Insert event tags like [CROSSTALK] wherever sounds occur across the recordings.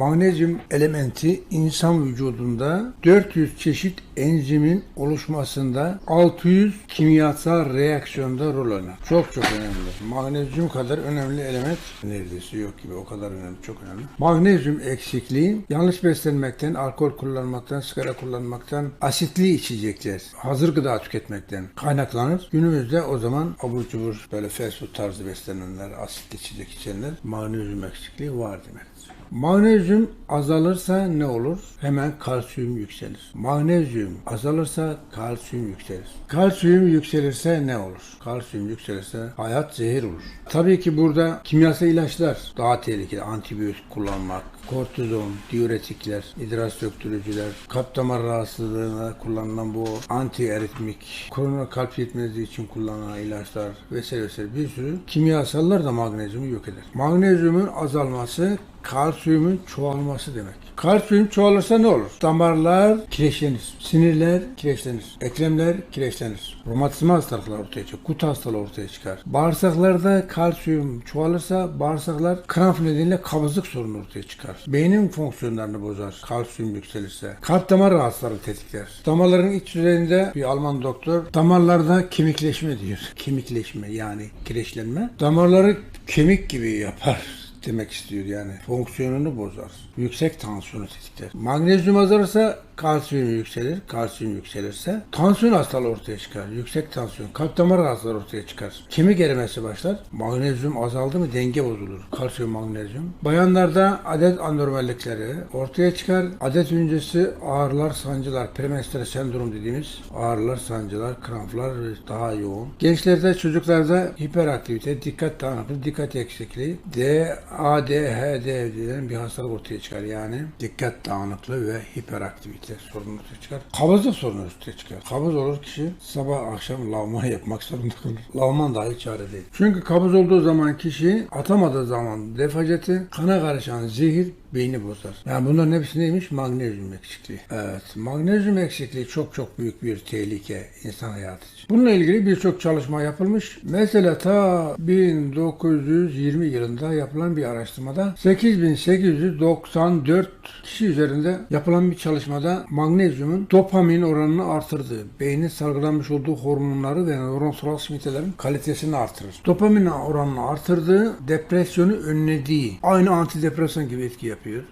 Magnezyum elementi insan vücudunda 400 çeşit enzimin oluşmasında 600 kimyasal reaksiyonda rol oynar. Çok çok önemli. Magnezyum kadar önemli element neredeyse yok gibi o kadar önemli, çok önemli. Magnezyum eksikliği yanlış beslenmekten, alkol kullanmaktan, sigara kullanmaktan, asitli içecekler, hazır gıda tüketmekten kaynaklanır. Günümüzde o zaman abur cubur böyle fast food tarzı beslenenler, asitli içecek içenler magnezyum eksikliği var demektir. Magnezyum azalırsa ne olur? Hemen kalsiyum yükselir. Magnezyum azalırsa kalsiyum yükselir. Kalsiyum yükselirse ne olur? Kalsiyum yükselirse hayat zehir olur. Tabii ki burada kimyasal ilaçlar daha tehlikeli. Antibiyotik kullanmak, kortizon, diüretikler, idrar söktürücüler, kalp damar rahatsızlığına kullanılan bu anti-eritmik, kronik kalp yetmezliği için kullanılan ilaçlar vesaire vesaire bir sürü kimyasallar da magnezyumu yok eder. Magnezyumun azalması kalsiyumun çoğalması demek. Kalsiyum çoğalırsa ne olur? Damarlar kireçlenir, sinirler kireçlenir, ekremler kireçlenir. Romatizma hastalıklar ortaya çıkar, kut hastalığı ortaya çıkar. Bağırsaklarda kalsiyum çoğalırsa bağırsaklar kramp nedeniyle kabızlık sorunu ortaya çıkar. Beynin fonksiyonlarını bozar kalsiyum yükselirse. Kalp damar rahatsızları tetikler. Damarların iç yüzeyinde bir Alman doktor damarlarda kemikleşme diyor. Kemikleşme yani kireçlenme. Damarları kemik gibi yapar demek istiyor yani. Fonksiyonunu bozar. Yüksek tansiyonu tetikler. Magnezyum azalırsa kalsiyum yükselir. Kalsiyum yükselirse tansiyon hastalığı ortaya çıkar. Yüksek tansiyon, kalp damar rahatsızlığı ortaya çıkar. Kemik erimesi başlar. Magnezyum azaldı mı denge bozulur. Kalsiyum, magnezyum. Bayanlarda adet anormallikleri ortaya çıkar. Adet öncesi ağrılar, sancılar, premenstrüel sendrom dediğimiz ağrılar, sancılar, kramplar daha yoğun. Gençlerde, çocuklarda hiperaktivite, dikkat dağınıklığı, dikkat eksikliği, D, ADHD denilen bir hastalık ortaya çıkar. Yani dikkat dağınıklığı ve hiperaktivite sorunu ortaya çıkar. Kabızlık sorunu ortaya çıkar. Kabız olur kişi sabah akşam lavman yapmak zorunda kalır. Lavman dahi çare değil. Çünkü kabız olduğu zaman kişi atamadığı zaman defaceti kana karışan zehir beyni bozar. Yani bunların hepsi neymiş? Magnezyum eksikliği. Evet. Magnezyum eksikliği çok çok büyük bir tehlike insan hayatı için. Bununla ilgili birçok çalışma yapılmış. Mesela ta 1920 yılında yapılan bir araştırmada 8894 kişi üzerinde yapılan bir çalışmada magnezyumun dopamin oranını artırdığı, beynin salgılanmış olduğu hormonları ve nöronsal simitelerin kalitesini artırır. Dopamin oranını artırdığı, depresyonu önlediği, aynı antidepresan gibi etki yapıyor.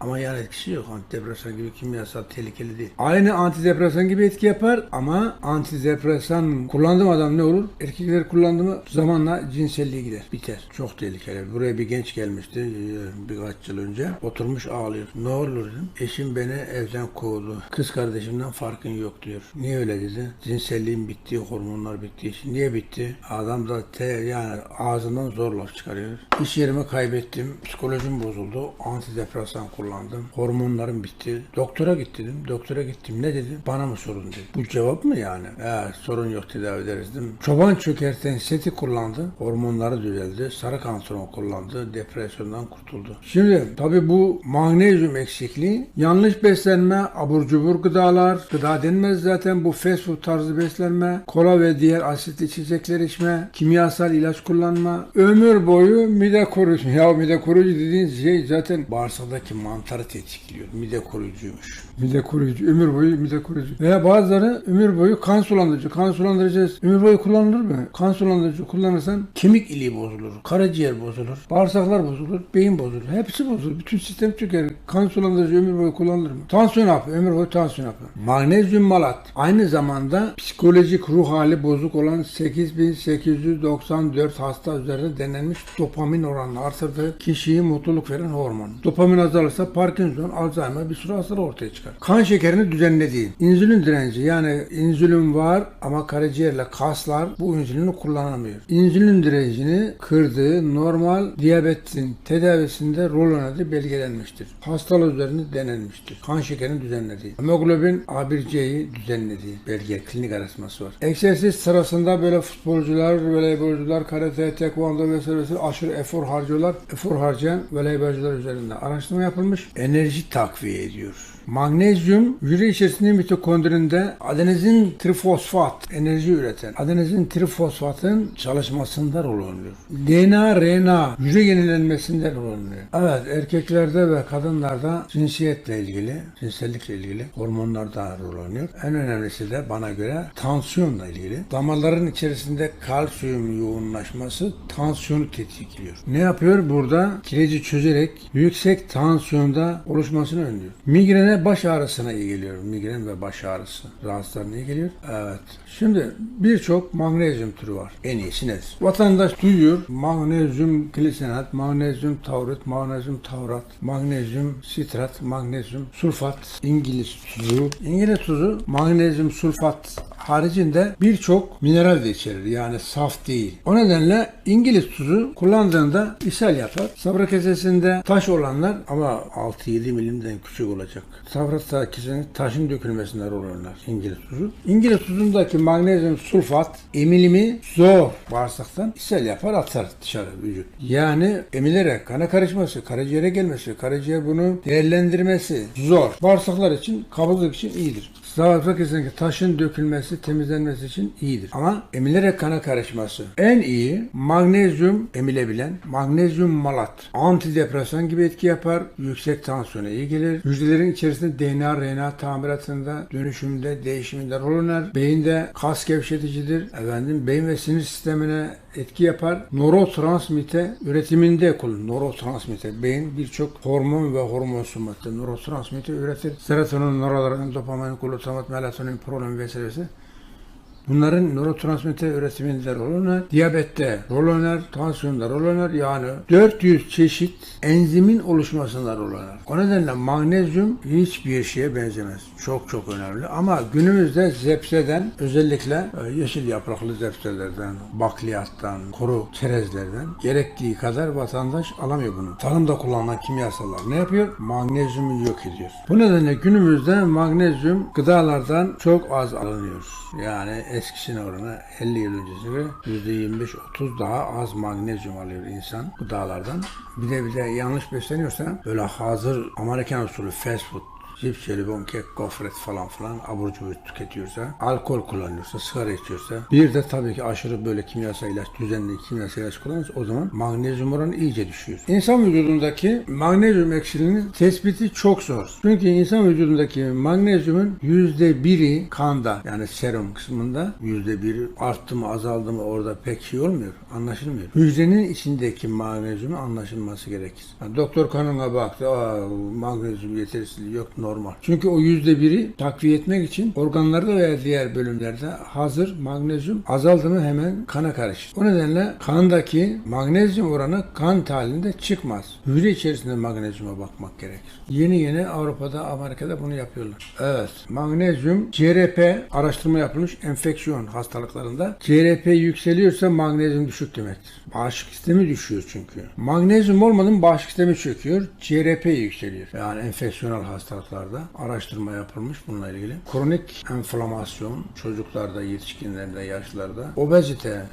Ama yan etkisi yok. Antidepresan gibi kimyasal tehlikeli değil. Aynı antidepresan gibi etki yapar ama antidepresan kullandığım adam ne olur? Erkekler kullandığı mı zamanla cinselliği gider. Biter. Çok tehlikeli. Buraya bir genç gelmişti birkaç yıl önce. Oturmuş ağlıyor. Ne olur dedim. Eşim beni evden kovdu. Kız kardeşimden farkın yok diyor. Niye öyle dedi? Cinselliğim bitti, hormonlar bitti. Niye bitti? Adam da te, yani ağzından zor laf çıkarıyor. İş yerimi kaybettim. Psikolojim bozuldu. Antidepresan kullandım. Hormonlarım bitti. Doktora git dedim. Doktora gittim. Ne dedi? Bana mı sorun dedi. Bu cevap mı yani? Evet sorun yok tedavi ederiz dedim. Çoban çökerten seti kullandı. Hormonları düzeldi. Sarı kantaron kullandı. Depresyondan kurtuldu. Şimdi tabi bu magnezyum eksikliği yanlış beslenme, abur cubur gıdalar, gıda denmez zaten bu fast food tarzı beslenme, kola ve diğer asitli içecekler içme, kimyasal ilaç kullanma, ömür boyu mide koruyucu. [LAUGHS] Ya mide koruyucu dediğiniz şey zaten bağırsaktaki mantarı tetikliyor. Mide koruyucuymuş. Mide koruyucu, ömür boyu mide koruyucu. Veya bazıları ömür boyu kan sulandırıcı. Kan sulandırıcı ömür boyu kullanılır mı? Kan sulandırıcı kullanırsan kemik iliği bozulur, karaciğer bozulur, bağırsaklar bozulur, beyin bozulur. Hepsi bozulur. Bütün sistem çöker. Kan sulandırıcı ömür boyu kullanılır mı? Tansiyon hapı, ömür boyu tansiyon hapı. Magnezyum malat. Aynı zamanda psikolojik ruh hali bozuk olan 8894 hasta üzerinde denenmiş dopamin oranını artırdığı kişiyi mutluluk veren hormon. Dopamin azalırsa Parkinson, Alzheimer bir sürü hastalık ortaya çıkar. Kan şekerini düzenlediği, insülin direnci yani insülin var ama karaciğerle kaslar bu insülini kullanamıyor. İnsülin direncini kırdığı normal diyabetin tedavisinde rol oynadığı belgelenmiştir. Hastalık üzerinde denenmiştir. Kan şekerini düzenlediği, hemoglobin A1C'yi düzenlediği belge, klinik araştırması var. Egzersiz sırasında böyle futbolcular, voleybolcular, karate, tekvando vesaire vesaire aşırı efor harcıyorlar. Efor harcayan voleybolcular üzerinde araştırma yapılmış. Enerji takviye ediyor. Magnezyum hücre içerisinde mitokondrinde adenozin trifosfat enerji üreten adenozin trifosfatın çalışmasında rol oynuyor. DNA, RNA hücre yenilenmesinde rol oynuyor. Evet erkeklerde ve kadınlarda cinsiyetle ilgili, cinsellikle ilgili hormonlarda rol oynuyor. En önemlisi de bana göre tansiyonla ilgili. Damarların içerisinde kalsiyum yoğunlaşması tansiyonu tetikliyor. Ne yapıyor? Burada kireci çözerek yüksek tansiyonda oluşmasını önlüyor. Migrene baş ağrısına iyi geliyor. Migren ve baş ağrısı rahatsızlarına iyi geliyor. Evet. Şimdi birçok magnezyum türü var. En iyisi nedir? Vatandaş duyuyor. Magnezyum glisenat, magnezyum taurit, magnezyum taurat, magnezyum sitrat, magnezyum sulfat, İngiliz tuzu. İngiliz tuzu magnezyum sulfat haricinde birçok mineral de içerir. Yani saf değil. O nedenle İngiliz tuzu kullandığında ishal yapar. Sabra kesesinde taş olanlar ama 6-7 milimden küçük olacak. Sabra kesesinde taşın dökülmesinde rol oynar İngiliz tuzu. İngiliz tuzundaki magnezyum sulfat emilimi zor bağırsaktan ishal yapar atar dışarı vücut. Yani emilerek kana karışması, karaciğere gelmesi, karaciğer bunu değerlendirmesi zor. Bağırsaklar için, kabızlık için iyidir. Sabah kesinlikle taşın dökülmesi, temizlenmesi için iyidir. Ama emilerek kana karışması. En iyi magnezyum emilebilen magnezyum malat. Antidepresan gibi etki yapar. Yüksek tansiyona iyi gelir. Hücrelerin içerisinde DNA, RNA tamiratında, dönüşümde, değişiminde rol oynar. Beyinde kas gevşeticidir. Efendim beyin ve sinir sistemine etki yapar. Nörotransmitte üretiminde kullanılır. Nörotransmitte beyin birçok hormon ve hormonsuz madde nörotransmitte üretir. Serotonin, noradrenalin, dopamin, glutamat, melatonin, prolen vesairesi. Bunların nörotransmitter üretiminde rol oynar, diyabette rol oynar, tansiyonda rol oynar. Yani 400 çeşit enzimin oluşmasında rol oynar. O nedenle magnezyum hiçbir şeye benzemez. Çok çok önemli. Ama günümüzde zepseden özellikle e, yeşil yapraklı zepselerden, bakliyattan, kuru çerezlerden gerektiği kadar vatandaş alamıyor bunu. Tarımda kullanılan kimyasallar ne yapıyor? Magnezyumu yok ediyor. Bu nedenle günümüzde magnezyum gıdalardan çok az alınıyor. Yani eskisine oranı 50 yıl öncesi ve %25-30 daha az magnezyum alıyor insan gıdalardan. Bir de bir de yanlış besleniyorsa böyle hazır Amerikan usulü fast food cips, jelibon, kek, gofret falan filan abur cubur tüketiyorsa, alkol kullanıyorsa, sigara içiyorsa, bir de tabii ki aşırı böyle kimyasal ilaç, düzenli kimyasal ilaç kullanırsa o zaman magnezyum oranı iyice düşüyor. İnsan vücudundaki magnezyum eksikliğinin tespiti çok zor. Çünkü insan vücudundaki magnezyumun yüzde biri kanda yani serum kısmında yüzde biri arttı mı azaldı mı orada pek şey olmuyor, anlaşılmıyor. Hücrenin içindeki magnezyumun anlaşılması gerekir. Yani doktor kanına baktı, Aa, magnezyum yetersizliği yok normal. Çünkü o yüzde biri takviye etmek için organlarda veya diğer bölümlerde hazır magnezyum azaldı mı hemen kana karışır. O nedenle kandaki magnezyum oranı kan tahlilinde çıkmaz. Hücre içerisinde magnezyuma bakmak gerekir. Yeni yeni Avrupa'da, Amerika'da bunu yapıyorlar. Evet. Magnezyum CRP araştırma yapılmış enfeksiyon hastalıklarında. CRP yükseliyorsa magnezyum düşük demektir. Bağışıklık sistemi düşüyor çünkü. Magnezyum olmadan bağışıklık sistemi çöküyor. CRP yükseliyor. Yani enfeksiyonel hastalıklarda araştırma yapılmış bununla ilgili. Kronik enflamasyon çocuklarda, yetişkinlerde, yaşlılarda, obezite,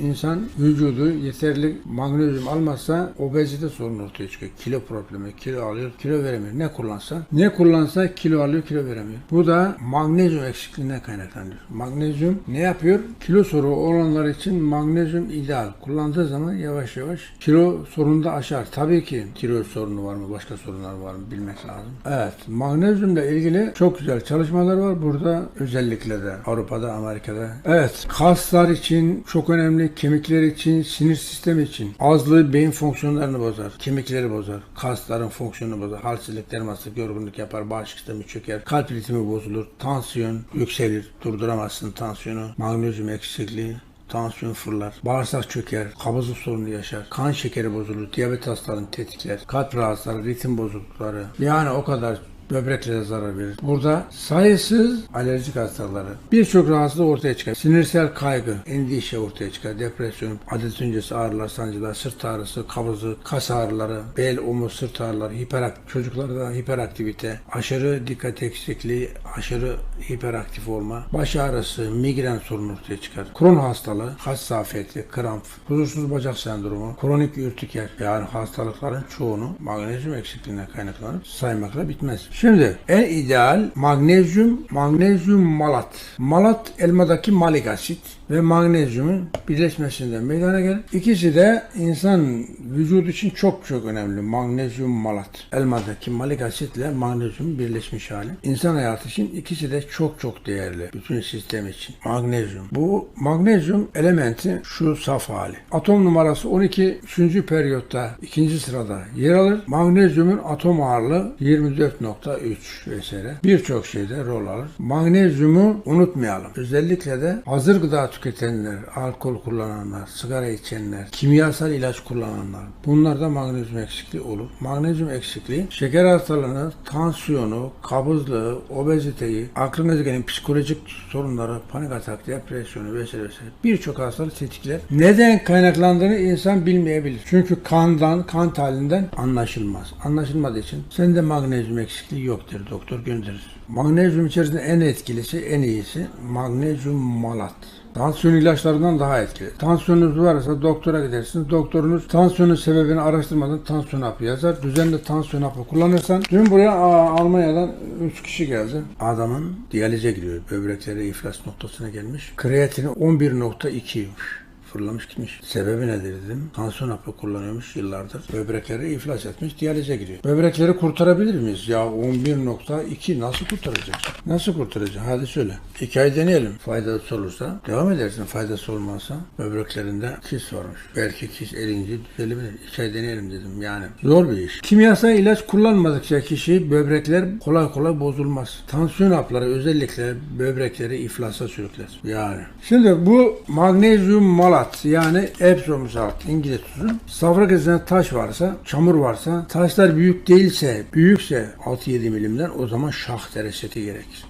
İnsan vücudu yeterli magnezyum almazsa obezite sorunu ortaya çıkıyor. Kilo problemi, kilo alıyor, kilo veremiyor. Ne kullansa, ne kullansa kilo alıyor, kilo veremiyor. Bu da magnezyum eksikliğine kaynaklanıyor. Magnezyum ne yapıyor? Kilo sorunu olanlar için magnezyum ideal. Kullandığı zaman yavaş yavaş kilo sorunu da aşar. Tabii ki kilo sorunu var mı, başka sorunlar var mı bilmek lazım. Evet, magnezyumla ilgili çok güzel çalışmalar var. Burada özellikle de Avrupa'da, Amerika'da. Evet, kaslar için çok önemli kemikler için, sinir sistemi için. Azlığı beyin fonksiyonlarını bozar, kemikleri bozar, kasların fonksiyonunu bozar, halsizlik, dermasızlık, yorgunluk yapar, bağışıklık sistemi çöker, kalp ritmi bozulur, tansiyon yükselir, durduramazsın tansiyonu, magnezyum eksikliği, tansiyon fırlar, bağırsak çöker, kabızlık sorunu yaşar, kan şekeri bozulur, diyabet hastalarını tetikler, kalp rahatsızları, ritim bozuklukları. Yani o kadar böbreklere zarar verir. Burada sayısız alerjik hastaları, birçok rahatsızlık ortaya çıkar. Sinirsel kaygı, endişe ortaya çıkar. Depresyon, adet öncesi ağrılar, sancılar, sırt ağrısı, kabızlık, kas ağrıları, bel, omuz, sırt ağrıları, hiperak çocuklarda hiperaktivite, aşırı dikkat eksikliği, aşırı hiperaktif olma, baş ağrısı, migren sorunu ortaya çıkar. Kron hastalığı, kas zafiyeti, kramp, huzursuz bacak sendromu, kronik ürtiker yani hastalıkların çoğunu magnezyum eksikliğine kaynaklanıp saymakla bitmez. Şimdi en ideal magnezyum, magnezyum malat. Malat elmadaki malik asit ve magnezyumun birleşmesinden meydana gelir. İkisi de insan vücudu için çok çok önemli. Magnezyum malat. Elmadaki malik asitle magnezyum birleşmiş hali. İnsan hayatı için ikisi de çok çok değerli. Bütün sistem için. Magnezyum. Bu magnezyum elementi şu saf hali. Atom numarası 12. 3. periyotta ikinci sırada yer alır. Magnezyumun atom ağırlığı 24.3 vesaire. Birçok şeyde rol alır. Magnezyumu unutmayalım. Özellikle de hazır gıda tüketenler, alkol kullananlar, sigara içenler, kimyasal ilaç kullananlar. Bunlarda magnezyum eksikliği olur. Magnezyum eksikliği şeker hastalığını, tansiyonu, kabızlığı, obeziteyi, aklınıza gelen psikolojik sorunları, panik atak, depresyonu vesaire vesaire birçok hastalık tetikler. Neden kaynaklandığını insan bilmeyebilir. Çünkü kandan, kan halinden anlaşılmaz. Anlaşılmadığı için sende magnezyum eksikliği yoktur doktor gönderir. Magnezyum içerisinde en etkilisi, en iyisi magnezyum malat. Tansiyon ilaçlarından daha etkili. Tansiyonunuz varsa doktora gidersiniz. Doktorunuz tansiyonun sebebini araştırmadan tansiyon hapı yazar. Düzenli tansiyon hapı kullanırsan dün buraya Almanya'dan 3 kişi geldi. Adamın diyalize giriyor. Böbrekleri iflas noktasına gelmiş. Kreatini 11.2 fırlamış gitmiş. Sebebi nedir dedim. Tansiyon hapı kullanıyormuş yıllardır. Böbrekleri iflas etmiş, diyalize giriyor. Böbrekleri kurtarabilir miyiz? Ya 11.2 nasıl kurtaracak? Nasıl kurtaracak? Hadi söyle. İki ay deneyelim. Faydası olursa devam edersin. Faydası olmazsa böbreklerinde kis varmış. Belki kis erince düzelebilir. İki ay deneyelim dedim yani. Zor bir iş. Kimyasal ilaç kullanmadıkça kişi böbrekler kolay kolay bozulmaz. Tansiyon hapları özellikle böbrekleri iflasa sürükler. Yani. Şimdi bu magnezyum malat yani Epsom salt İngiliz tuzu. Safra kesene taş varsa, çamur varsa, taşlar büyük değilse, büyükse 6-7 milimden o zaman şah dereseti gerekir.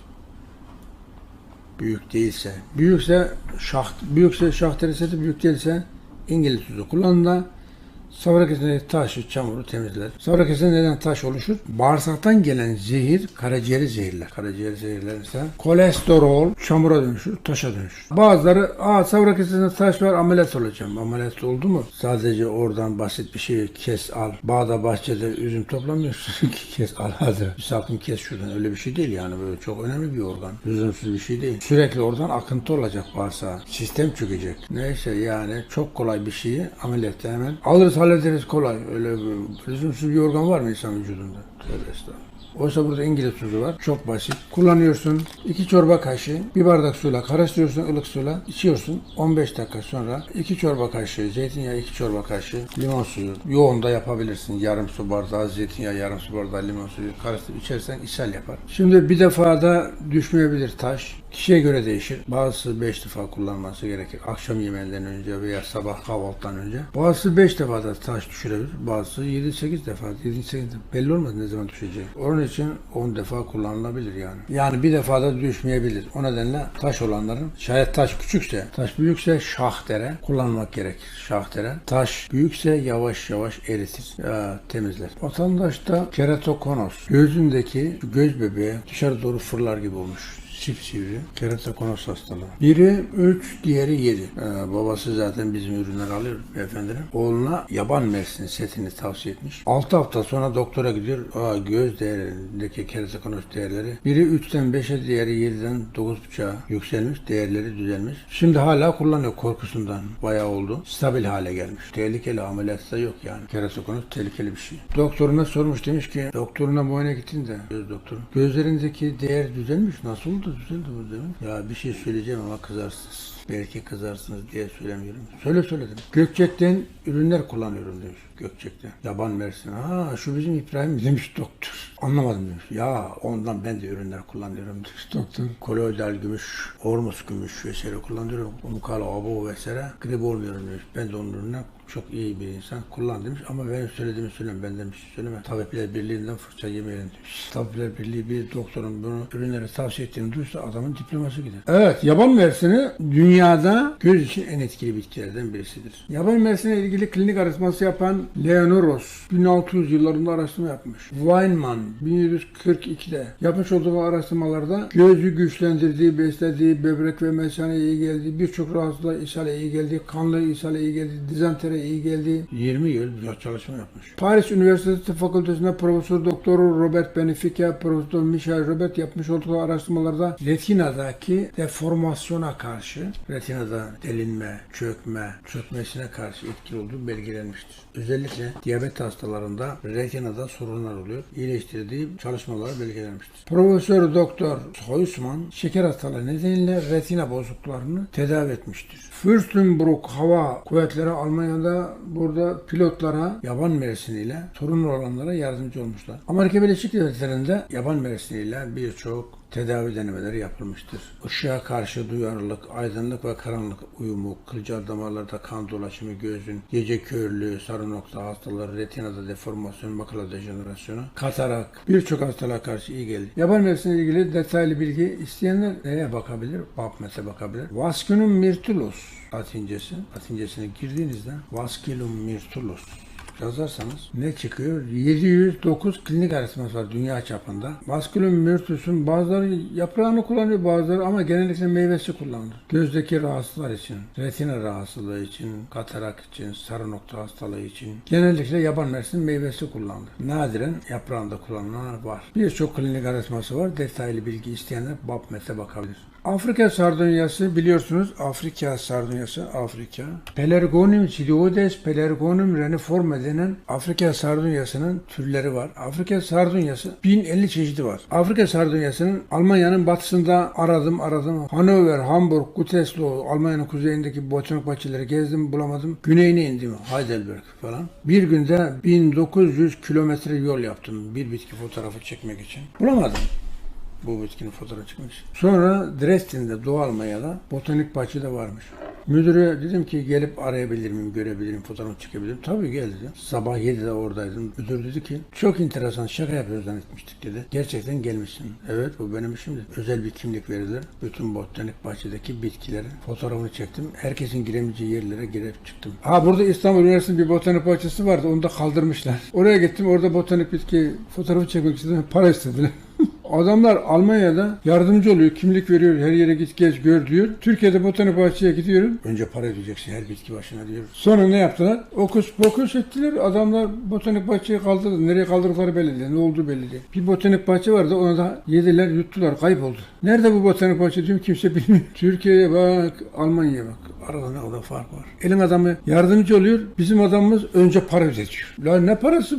Büyük değilse, büyükse şah, büyükse şah dereseti, büyük değilse İngiliz tuzu kullanın da Safra kesendeki taşı, çamuru temizler. Safra kesende neden taş oluşur? Bağırsaktan gelen zehir karaciğeri zehirler. Karaciğeri zehirlenirse kolesterol çamura dönüşür, taşa dönüşür. Bazıları aa safra kesesinde taş var ameliyat olacağım. Ameliyat oldu mu? Sadece oradan basit bir şey kes al. Bağda bahçede üzüm toplamıyorsun ki kes al hadi. Sakın kes şuradan öyle bir şey değil yani böyle çok önemli bir organ. Lüzumsuz bir şey değil. Sürekli oradan akıntı olacak bağırsağa. Sistem çökecek. Neyse yani çok kolay bir şeyi ameliyatta hemen alırız hallederiz kolay. Öyle lüzumsuz bir organ var mı insan vücudunda? Tövbe. Oysa burada İngiliz tuzu var. Çok basit. Kullanıyorsun. 2 çorba kaşığı bir bardak suyla karıştırıyorsun ılık suyla. içiyorsun. 15 dakika sonra 2 çorba kaşığı zeytinyağı 2 çorba kaşığı limon suyu. Yoğun da yapabilirsin. Yarım su bardağı zeytinyağı yarım su bardağı limon suyu karıştırıp içersen ishal yapar. Şimdi bir defada düşmeyebilir taş. Kişiye göre değişir. Bazısı 5 defa kullanması gerekir. Akşam yemeğinden önce veya sabah kahvaltıdan önce. Bazısı 5 defa da taş düşürebilir. Bazısı 7-8 defa. 7-8 defa. Belli olmaz ne zaman düşeceği. Onun için 10 defa kullanılabilir yani. Yani bir defada düşmeyebilir. O nedenle taş olanların şayet taş küçükse, taş büyükse şahdere kullanmak gerekir. Şahdere. Taş büyükse yavaş yavaş eritir. Ya, temizler. Vatandaşta keratokonos. Gözündeki göz bebeği dışarı doğru fırlar gibi olmuş sivri keratokonos hastalığı. Biri 3, diğeri 7. Ee, babası zaten bizim ürünler alıyor beyefendinin. Oğluna yaban mersin setini tavsiye etmiş. 6 hafta sonra doktora gidiyor. Aa, göz değerindeki keratokonos değerleri. Biri 3'ten 5'e, diğeri 7'den 9.5'a yükselmiş. Değerleri düzelmiş. Şimdi hala kullanıyor korkusundan. Bayağı oldu. Stabil hale gelmiş. Tehlikeli ameliyatsa yok yani. Keratokonos tehlikeli bir şey. Doktoruna sormuş demiş ki doktoruna muayene gittin de göz doktoru. Gözlerindeki değer düzelmiş. Nasıl oldu? Düzeldi bu demiş. Ya bir şey söyleyeceğim ama kızarsınız. Belki kızarsınız diye söylemiyorum. Söyle söyledim. Gökçek'ten ürünler kullanıyorum demiş. Gökçek'ten. Yaban Mersin. Ha şu bizim İbrahim demiş doktor. Anlamadım demiş. Ya ondan ben de ürünler kullanıyorum demiş doktor. Koloidal gümüş, ormus gümüş vesaire kullanıyorum. Umkal abo vesaire. Grip olmuyorum demiş. Ben de onun ürünler çok iyi bir insan. Kullan demiş ama ben söylediğimi söyleme. Ben demiş söyleme. Tabipler Birliği'nden fırça yemeyelim demiş. Tabipler Birliği bir doktorun bunu ürünleri tavsiye ettiğini duysa adamın diploması gider. Evet yaban mersini dünyada göz için en etkili bitkilerden birisidir. Yaban mersine ilgili klinik araştırması yapan Leonoros 1600 yıllarında araştırma yapmış. Weinman 1742'de yapmış olduğu araştırmalarda gözü güçlendirdiği, beslediği, böbrek ve mesaneye iyi geldiği, birçok rahatsızlığa ishale iyi geldiği, kanlı ishale iyi geldiği, dizantere iyi geldiği 20 yıl çalışma yapmış. Paris Üniversitesi Fakültesi'nde Profesör Doktor Robert Benefica, Profesör Michel Robert yapmış olduğu araştırmalarda retinadaki deformasyona karşı, retinada delinme, çökme, çökmesine karşı etkili olduğu belgelenmiştir. Özellikle diyabet hastalarında retinada sorunlar oluyor. İyileştirdiği çalışmalar belgelenmiştir. Profesör Doktor Heusman şeker hastalığı nedeniyle retina bozukluklarını tedavi etmiştir. Fürstenbrück Hava Kuvvetleri Almanya'da burada pilotlara yaban mersiniyle sorunlu olanlara yardımcı olmuşlar. Amerika Birleşik Devletleri'nde yaban mersiniyle birçok tedavi denemeleri yapılmıştır. Işığa karşı duyarlılık, aydınlık ve karanlık uyumu, kılcal damarlarda kan dolaşımı, gözün, gece körlüğü, sarı nokta hastaları, retinada deformasyon, makula dejenerasyonu, katarak birçok hastalığa karşı iyi gelir. Yaban mersiniyle ilgili detaylı bilgi isteyenler neye bakabilir? PubMed'e bakabilir. Vasculum myrtulus latincesi. Latincesine girdiğinizde Vasculum myrtulus yazarsanız ne çıkıyor? 709 klinik araştırması var dünya çapında. Vasculum myrtus'un bazıları yaprağını kullanıyor bazıları ama genellikle meyvesi kullanılır. Gözdeki rahatsızlar için, retina rahatsızlığı için, katarak için, sarı nokta hastalığı için genellikle yaban mersini meyvesi kullanılır. Nadiren yaprağında kullanılanlar var. Birçok klinik araştırması var. Detaylı bilgi isteyenler PubMed'e bakabilir. Afrika sardunyası biliyorsunuz Afrika sardunyası Afrika. Pelargonium cilioides, Pelargonium reniforme denen Afrika sardunyasının türleri var. Afrika sardunyası 1050 çeşidi var. Afrika sardunyasının Almanya'nın batısında aradım aradım. Hannover, Hamburg, Gütersloh, Almanya'nın kuzeyindeki botanik bahçeleri gezdim bulamadım. Güneyine indim Heidelberg falan. Bir günde 1900 kilometre yol yaptım bir bitki fotoğrafı çekmek için. Bulamadım bu bitkinin fotoğrafı çıkmış. Sonra Dresden'de Doğu Almanya'da botanik bahçede varmış. Müdüre dedim ki gelip arayabilir miyim, görebilir miyim, fotoğraf çekebilirim. Tabii gel dedi. Sabah 7'de oradaydım. Müdür dedi ki çok enteresan şaka yapıyoruz zannetmiştik dedi. Gerçekten gelmişsin. Evet bu benim işim dedi. Özel bir kimlik verilir. Bütün botanik bahçedeki bitkilerin fotoğrafını çektim. Herkesin giremeyeceği yerlere girip çıktım. Ha burada İstanbul Üniversitesi'nin bir botanik bahçesi vardı. Onu da kaldırmışlar. Oraya gittim. Orada botanik bitki fotoğrafı çekmek istedim. Para istediler. [LAUGHS] Adamlar Almanya'da yardımcı oluyor, kimlik veriyor, her yere git gez gör diyor. Türkiye'de botanik bahçeye gidiyorum. Önce para ödeyeceksin her bitki başına diyor. Sonra ne yaptılar? Okus pokus ettiler. Adamlar botanik bahçeyi kaldırdı. Nereye kaldırdıkları belli değil. Ne olduğu belli değil. Bir botanik bahçe vardı. Onu da yediler, yuttular, kayboldu. Nerede bu botanik bahçe diyorum kimse bilmiyor. [LAUGHS] Türkiye'ye bak, Almanya'ya bak. Arada ne kadar fark var. Elin adamı yardımcı oluyor. Bizim adamımız önce para ödetiyor. La ne parası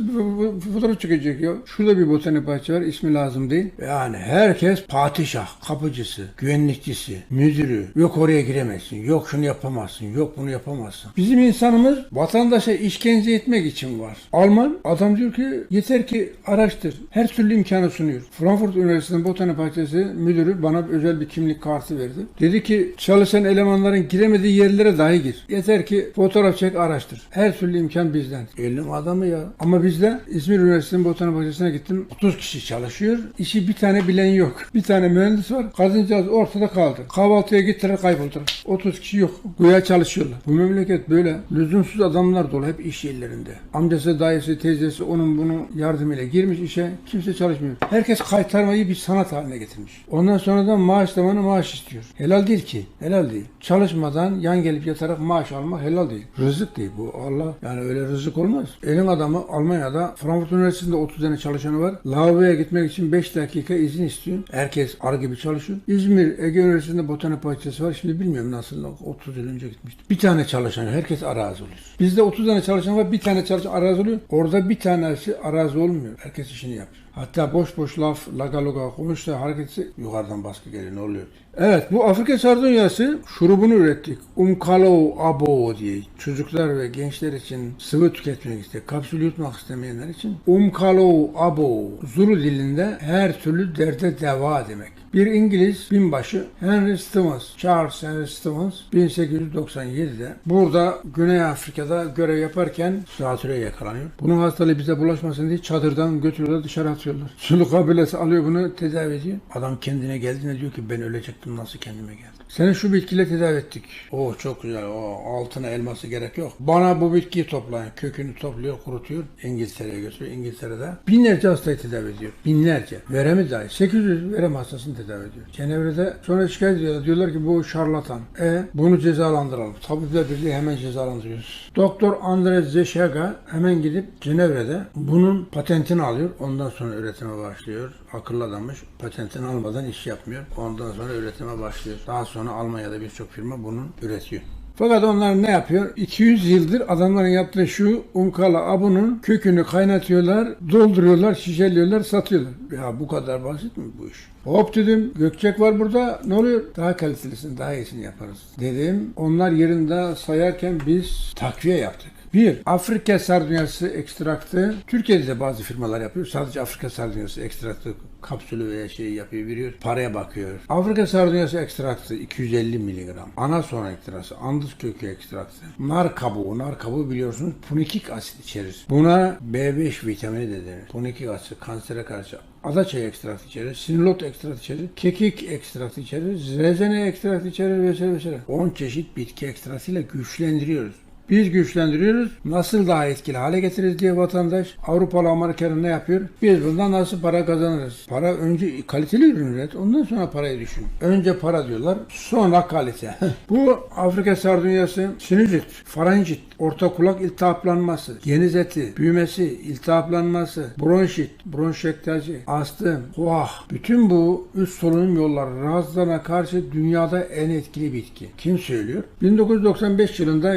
fotoğraf çekecek ya. Şurada bir botanik bahçe var. ismi lazım değil. Yani herkes padişah, kapıcısı, güvenlikçisi, müdürü. Yok oraya giremezsin. Yok şunu yapamazsın. Yok bunu yapamazsın. Bizim insanımız vatandaşa işkence etmek için var. Alman adam diyor ki yeter ki araştır. Her türlü imkanı sunuyor. Frankfurt Üniversitesi'nin botanik bahçesi müdürü bana özel bir kimlik kartı verdi. Dedi ki çalışan elemanların giremediği yerlere dahi gir. Yeter ki fotoğraf çek araştır. Her türlü imkan bizden. Elim adamı ya. Ama bizde İzmir Üniversitesi'nin botanik bahçesine gittim. 30 kişi çalışıyor. İşi bir tane bilen yok. Bir tane mühendis var. Kadıncağız ortada kaldı. Kahvaltıya gittiler kayboldular. 30 kişi yok. Güya çalışıyorlar. Bu memleket böyle lüzumsuz adamlar dolu hep iş yerlerinde. Amcası, dayısı, teyzesi onun bunun yardımıyla girmiş işe. Kimse çalışmıyor. Herkes kaytarmayı bir sanat haline getirmiş. Ondan sonra da maaş zamanı maaş istiyor. Helal değil ki. Helal değil. Çalışmadan yan gelip yatarak maaş almak helal değil. Rızık değil bu. Allah yani öyle rızık olmaz. Elin adamı Almanya'da Frankfurt Üniversitesi'nde 30 tane çalışanı var. Lavaboya gitmek için 5 dakika izin istiyor. Herkes ar gibi çalışıyor. İzmir Ege Üniversitesi'nde botanik bahçesi var. Şimdi bilmiyorum nasıl 30 yıl önce gitmiştim. Bir tane çalışan herkes arazi oluyor. Bizde 30 tane çalışan var. Bir tane çalışan arazi oluyor. Orada bir tanesi arazi olmuyor. Herkes işini yapıyor. Hatta boş boş laf, laga loga konuş da hareketi yukarıdan baskı geliyor ne oluyor. Evet bu Afrika sardunyası şurubunu ürettik. Umkalo abo diye çocuklar ve gençler için sıvı tüketmek isteyen, kapsül yutmak istemeyenler için Umkalo abo Zulu dilinde her türlü derde deva demek. Bir İngiliz binbaşı Henry Stevens, Charles Henry Stevens 1897'de burada Güney Afrika'da görev yaparken zatürre yakalanıyor. Bunun hastalığı bize bulaşmasın diye çadırdan götürüyorlar dışarı atıyorlar. [LAUGHS] Sulu kabilesi alıyor bunu tedavi ediyor. Adam kendine geldiğinde diyor ki ben ölecektim nasıl kendime geldim. Seni şu bitkiyle tedavi ettik. O çok güzel. O altına elması gerek yok. Bana bu bitkiyi toplayın. Kökünü topluyor, kurutuyor. İngiltere'ye götürüyor. İngiltere'de binlerce hastayı tedavi ediyor. Binlerce. Veremi dahi. 800 verem hastasını tedavi ediyor. Cenevre'de sonra şikayet ediyorlar. Diyorlar ki bu şarlatan. E bunu cezalandıralım. Tabipler Birliği hemen cezalandırıyoruz. Doktor Andres Zeşaga hemen gidip Cenevre'de bunun patentini alıyor. Ondan sonra üretime başlıyor. Akıllı adammış. Patentini almadan iş yapmıyor. Ondan sonra üretime başlıyor. Daha sonra Almanya'da birçok firma bunun üretiyor. Fakat onlar ne yapıyor? 200 yıldır adamların yaptığı şu unkala abunun kökünü kaynatıyorlar, dolduruyorlar, şişeliyorlar, satıyorlar. Ya bu kadar basit mi bu iş? Hop dedim Gökçek var burada ne oluyor? Daha kalitelisini daha iyisini yaparız dedim. Onlar yerinde sayarken biz takviye yaptık. Bir, Afrika sardunyası ekstraktı. Türkiye'de de bazı firmalar yapıyor. Sadece Afrika sardunyası ekstraktı kapsülü veya şeyi yapıyor, veriyor. Paraya bakıyor. Afrika sardunyası ekstraktı 250 miligram. Ana soğan ekstraktı, andız kökü ekstraktı. Nar kabuğu, nar kabuğu biliyorsunuz punikik asit içerir. Buna B5 vitamini de denir. Punikik asit kansere karşı adaçayı ekstraktı içerir, sinilot ekstraktı içerir, kekik ekstraktı içerir, rezene ekstraktı içerir vesaire vesaire. 10 çeşit bitki ekstraktıyla güçlendiriyoruz. Biz güçlendiriyoruz. Nasıl daha etkili hale getiririz diye vatandaş Avrupalı Amerikalı ne yapıyor? Biz bundan nasıl para kazanırız? Para önce kaliteli ürün üret. Ondan sonra parayı düşün. Önce para diyorlar. Sonra kalite. [LAUGHS] Bu Afrika sardunyası sinüzit, faranjit, orta kulak iltihaplanması, geniz eti, büyümesi, iltihaplanması, bronşit, bronşektazi, astım, kuah. Bütün bu üst solunum yolları rahatsızlarına karşı dünyada en etkili bitki. Kim söylüyor? 1995 yılında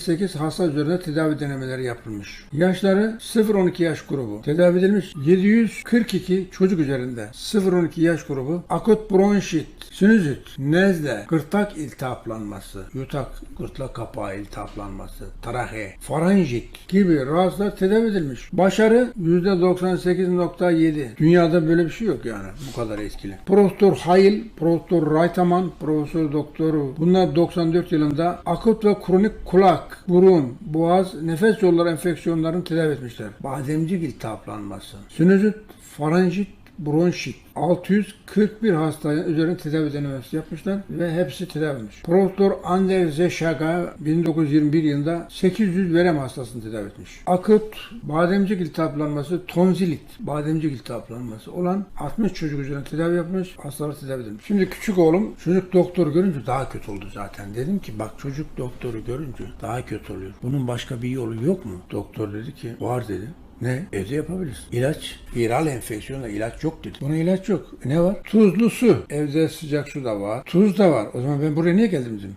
158 hasta üzerinde tedavi denemeleri yapılmış. Yaşları 0-12 yaş grubu. Tedavi edilmiş 742 çocuk üzerinde. 0-12 yaş grubu. Akut bronşit, sinüzit, nezle, gırtlak iltihaplanması, yutak, gırtlak kapağı iltihaplanması, trahe, faranjit gibi rahatsızlar tedavi edilmiş. Başarı %98.7. Dünyada böyle bir şey yok yani bu kadar etkili. Profesör Hayil, Profesör Raytaman, Profesör Doktoru bunlar 94 yılında akut ve kronik kulak, burun, boğaz, nefes yolları enfeksiyonlarını tedavi etmişler. Bademcik iltihaplanması, sinüzit, faranjit, bronşit 641 hastaya üzerine tedavi denemesi yapmışlar ve hepsi tedavi edilmiş. Profesör Anders Zeşaga 1921 yılında 800 verem hastasını tedavi etmiş. Akut bademcik iltihaplanması, tonzilit, bademcik iltihaplanması olan 60 çocuk üzerine tedavi yapmış, hastalar tedavi edilmiş. Şimdi küçük oğlum çocuk doktor görünce daha kötü oldu zaten. Dedim ki bak çocuk doktoru görünce daha kötü oluyor. Bunun başka bir yolu yok mu? Doktor dedi ki var dedi. Ne? Evde yapabiliriz. İlaç, viral enfeksiyona ilaç yok dedi. Buna ilaç yok. E ne var? Tuzlu su. Evde sıcak su da var. Tuz da var. O zaman ben buraya niye geldim dedim.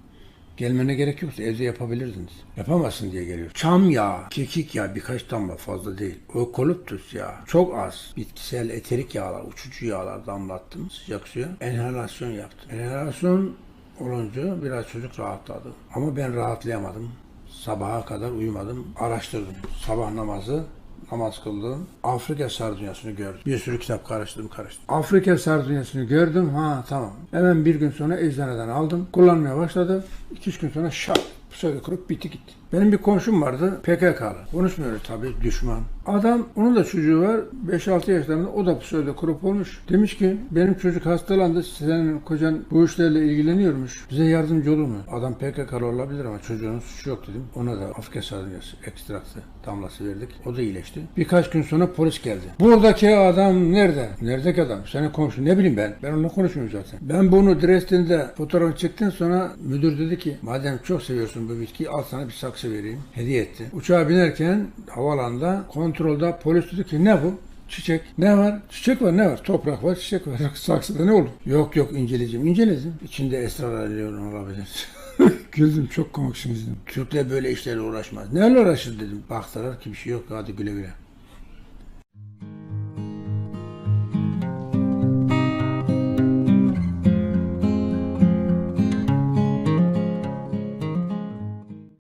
Gelmene gerek yoksa evde yapabilirdiniz. Yapamazsın diye geliyor. Çam yağı, kekik yağı birkaç damla fazla değil. Ökoliptüs yağı çok az. Bitkisel eterik yağlar, uçucu yağlar damlattım sıcak suya. Enhalasyon yaptım. Enhalasyon olunca biraz çocuk rahatladı. Ama ben rahatlayamadım. Sabaha kadar uyumadım. Araştırdım. Sabah namazı namaz kıldım. Afrika sardunyasını gördüm. Bir sürü kitap karıştırdım karıştırdım. Afrika sardunyasını gördüm. Ha tamam. Hemen bir gün sonra eczaneden aldım. Kullanmaya başladım. İki üç gün sonra şak pseudo kurup bitti gitti. Benim bir komşum vardı PKK'lı. Konuşmuyoruz tabii düşman. Adam onun da çocuğu var 5-6 yaşlarında o da pseudo kurup olmuş. Demiş ki benim çocuk hastalandı senin kocan bu işlerle ilgileniyormuş. Bize yardımcı olur mu? Adam PKK'lı olabilir ama çocuğunun suçu yok dedim. Ona da Afrika sardunyası ekstraktı damlası verdik. O da iyileşti. Birkaç gün sonra polis geldi. Buradaki adam nerede? Neredeki adam? Senin komşu ne bileyim ben. Ben onunla konuşmuyorum zaten. Ben bunu Dresden'de fotoğraf çektim sonra müdür dedi ki madem çok seviyorsun bu bitkiyi al sana bir saksı vereyim. Hediye etti. Uçağa binerken havalanda kontrolde polis dedi ki ne bu? Çiçek. Ne var? Çiçek var ne var? Toprak var, çiçek var. [LAUGHS] Saksıda ne olur? Yok yok inceleyeceğim. İnceledim. İçinde esrar arıyorum olabilir. [LAUGHS] Güldüm çok komiksiniz dedim. Türkler böyle işlerle uğraşmaz. Neyle uğraşır dedim. Baktılar ki bir şey yok hadi güle güle.